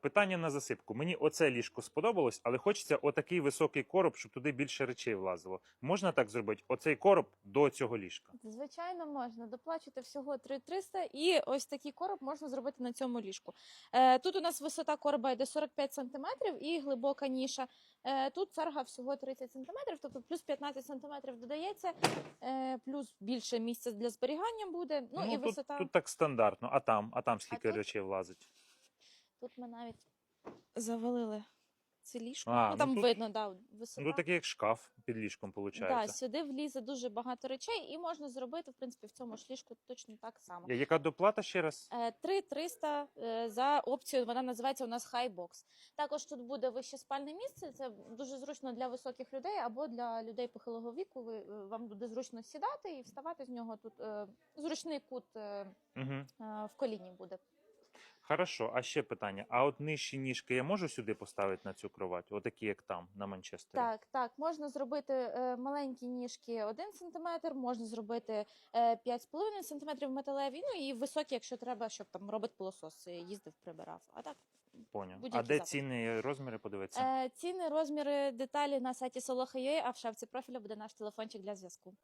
Питання на засипку. Мені оце ліжко сподобалось, але хочеться отакий високий короб, щоб туди більше речей влазило. Можна так зробити? Оцей короб до цього ліжка. Звичайно, можна доплачувати всього 3300 і ось такий короб можна зробити на цьому ліжку. Е, тут у нас висота короба йде 45 см і глибока ніша. Е, тут царга всього 30 см, тобто плюс 15 см додається, е, плюс більше місця для зберігання буде. Ну, і тут, висота. тут так стандартно. А там, а там скільки тут? речей влазить? Тут ми навіть завалили це ліжко. А, ну, ну там тут- видно, да, висота. Ну такий як шкаф під ліжком виходить. Да, сюди влізе дуже багато речей, і можна зробити, в принципі, в цьому ж ліжку точно так само. Яка доплата ще раз? Е, 3300 е, за опцію, вона називається у нас High Box. Також тут буде вище спальне місце. Це дуже зручно для високих людей або для людей похилого віку. Ви, е, вам буде зручно сідати і вставати з нього. Тут е, зручний кут е, Угу. е, в коліні буде. Хорошо, а ще питання: а от нижчі ніжки я можу сюди поставити на цю кровать? Отакі, як там, на Манчестері? Так, так, можна зробити е, маленькі ніжки 1 см, можна зробити е, 5,5 см металеві, ну і високі, якщо треба, щоб там робить пилосос, е, їздив, прибирав. А так Поняв. А де запити. ціни розміри подивитися? Е, ціни, розміри, деталі на сайті Soloha.ua, а в шапці профіля буде наш телефончик для зв'язку.